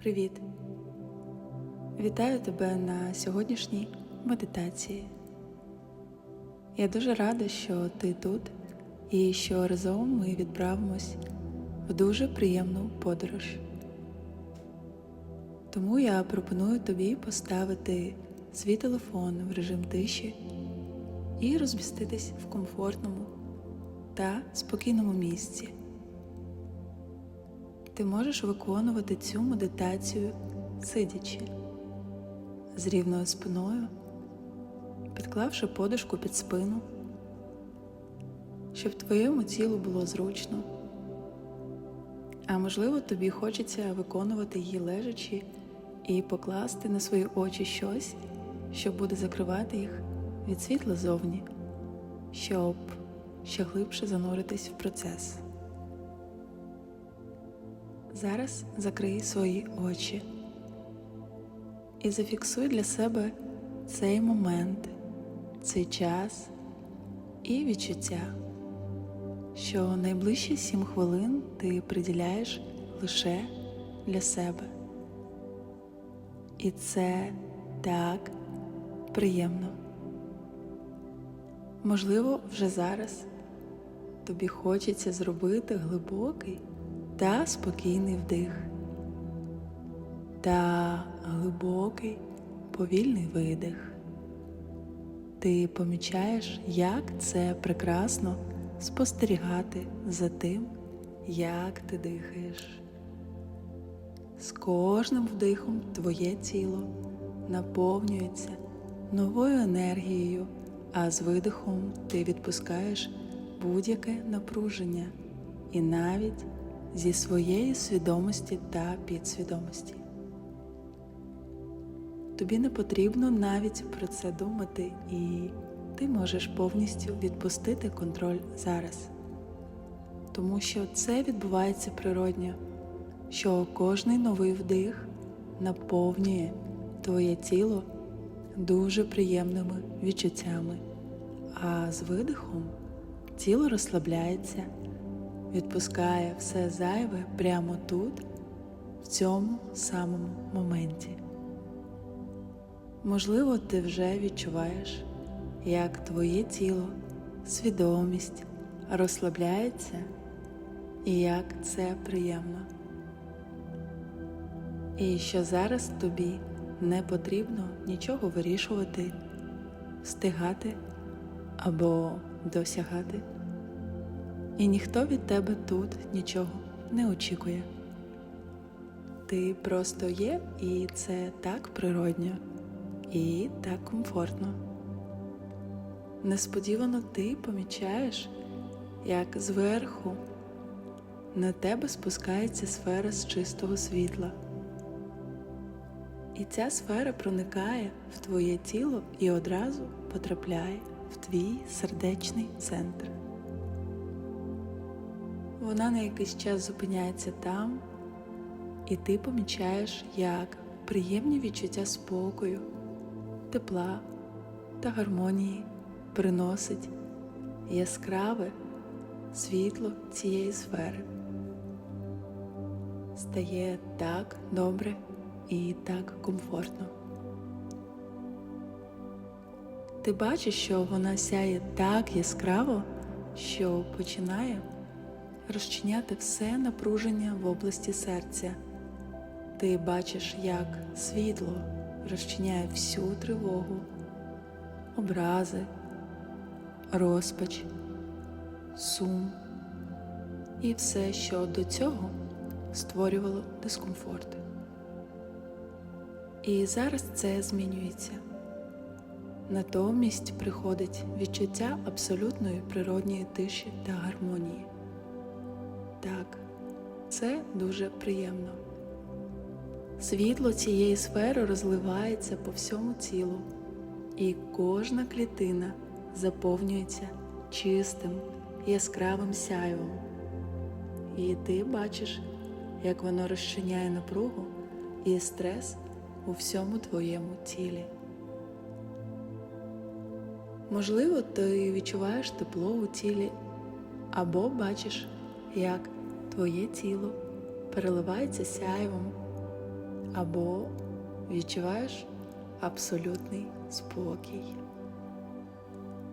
Привіт! Вітаю тебе на сьогоднішній медитації. Я дуже рада, що ти тут і що разом ми відправимось в дуже приємну подорож. Тому я пропоную тобі поставити свій телефон в режим тиші і розміститись в комфортному та спокійному місці. Ти можеш виконувати цю медитацію сидячи з рівною спиною, підклавши подушку під спину, щоб твоєму тілу було зручно. А можливо, тобі хочеться виконувати її лежачи і покласти на свої очі щось, що буде закривати їх від світла зовні, щоб ще глибше зануритись в процес. Зараз закрий свої очі і зафіксуй для себе цей момент, цей час і відчуття, що найближчі сім хвилин ти приділяєш лише для себе. І це так приємно. Можливо, вже зараз тобі хочеться зробити глибокий та спокійний вдих та глибокий повільний видих. Ти помічаєш, як це прекрасно спостерігати за тим, як ти дихаєш. З кожним вдихом твоє тіло наповнюється новою енергією, а з видихом ти відпускаєш будь-яке напруження і навіть зі своєї свідомості та підсвідомості. Тобі не потрібно навіть про це думати, і ти можеш повністю відпустити контроль зараз, тому що це відбувається природньо, що кожний новий вдих наповнює твоє тіло дуже приємними відчуттями, а з видихом тіло розслабляється відпускає все зайве прямо тут, в цьому самому моменті. Можливо, ти вже відчуваєш, як твоє тіло, свідомість розслабляється і як це приємно. І що зараз тобі не потрібно нічого вирішувати, встигати або досягати і ніхто від тебе тут нічого не очікує. Ти просто є, і це так природньо і так комфортно. Несподівано ти помічаєш, як зверху на тебе спускається сфера з чистого світла. І ця сфера проникає в твоє тіло і одразу потрапляє в твій сердечний центр. Вона на якийсь час зупиняється там, і ти помічаєш, як приємні відчуття спокою, тепла та гармонії приносить яскраве світло цієї сфери. Стає так добре і так комфортно. Ти бачиш, що вона сяє так яскраво, що починає розчиняти все напруження в області серця. Ти бачиш, як світло розчиняє всю тривогу, образи, розпач, сум і все, що до цього створювало дискомфорт. І зараз це змінюється. Натомість приходить відчуття абсолютної природньої тиші та гармонії. Так, це дуже приємно. Світло цієї сфери розливається по всьому тілу, і кожна клітина заповнюється чистим, яскравим сяйвом. І ти бачиш, як воно розчиняє напругу і стрес у всьому твоєму тілі. Можливо, ти відчуваєш тепло у тілі або бачиш як твоє тіло переливається сяйвом, або відчуваєш абсолютний спокій.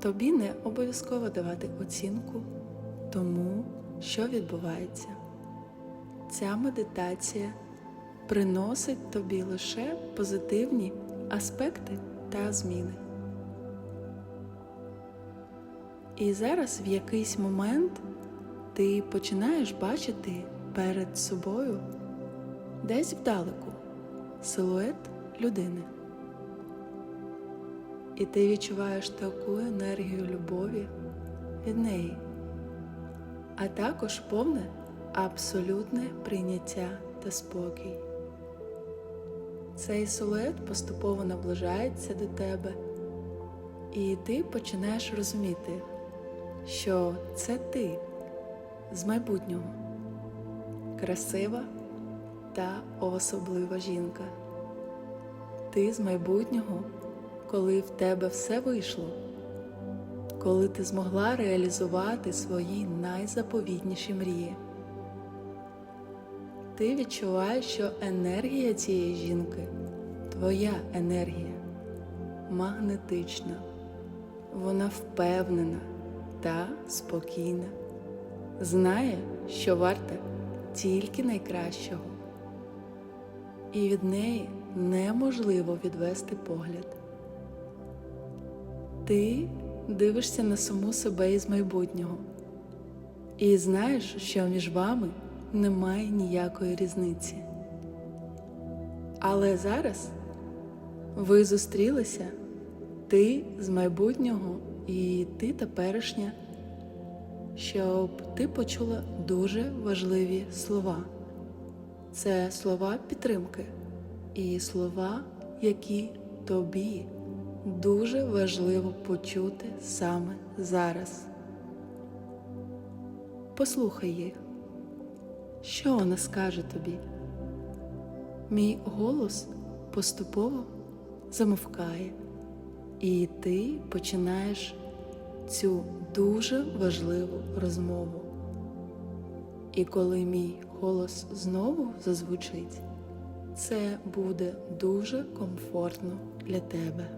Тобі не обов'язково давати оцінку тому, що відбувається. Ця медитація приносить тобі лише позитивні аспекти та зміни. І зараз в якийсь момент ти починаєш бачити перед собою десь вдалеку силует людини. І ти відчуваєш таку енергію любові від неї, а також повне абсолютне прийняття та спокій. Цей силует поступово наближається до тебе, і ти починаєш розуміти, що це ти з майбутнього, красива та особлива жінка. Ти з майбутнього, коли в тебе все вийшло, коли ти змогла реалізувати свої найзаповітніші мрії. Ти відчуваєш, що енергія цієї жінки, твоя енергія, магнетична, вона впевнена та спокійна, знає, що варта тільки найкращого, і від неї неможливо відвести погляд. Ти дивишся на саму себе із майбутнього і знаєш, що між вами немає ніякої різниці. Але зараз ви зустрілися ти з майбутнього і ти теперішня, щоб ти почула дуже важливі слова. Це слова підтримки і слова, які тобі дуже важливо почути саме зараз. Послухай їх. Що вона скаже тобі? Мій голос поступово замовкає, і ти починаєш цю дуже важливу розмову. І коли мій голос знову зазвучить, це буде дуже комфортно для тебе.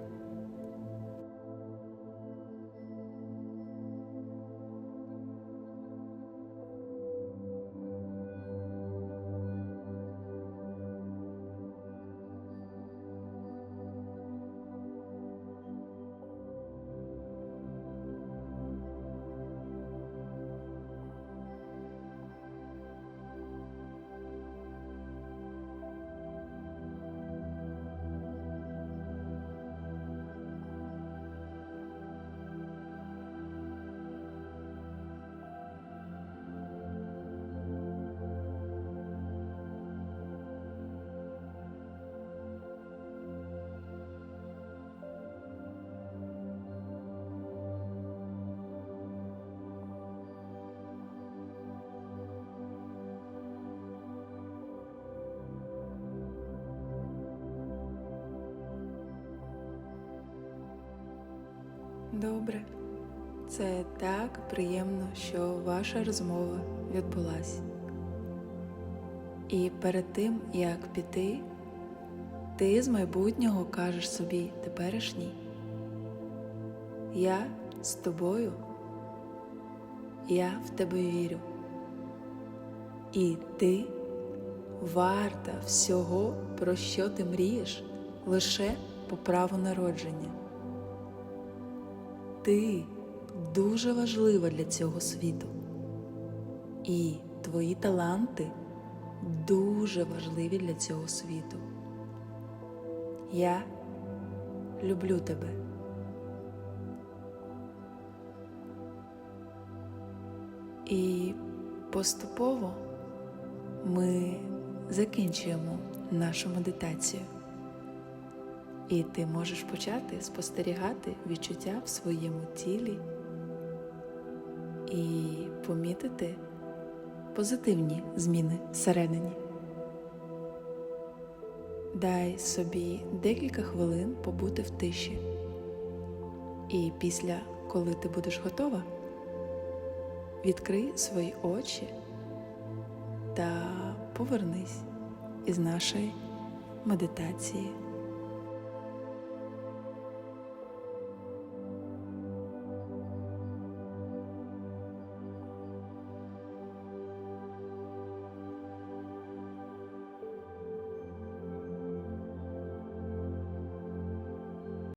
Добре. Це так приємно, що ваша розмова відбулась. І перед тим, як піти, ти з майбутнього кажеш собі теперішній. Я з тобою, я в тебе вірю. І ти варта всього, про що ти мрієш, лише по праву народження. Ти дуже важлива для цього світу, і твої таланти дуже важливі для цього світу. Я люблю тебе. І поступово ми закінчуємо нашу медитацію. І ти можеш почати спостерігати відчуття в своєму тілі і помітити позитивні зміни всередині. Дай собі декілька хвилин побути в тиші. І після, коли ти будеш готова, відкрий свої очі та повернись із нашої медитації.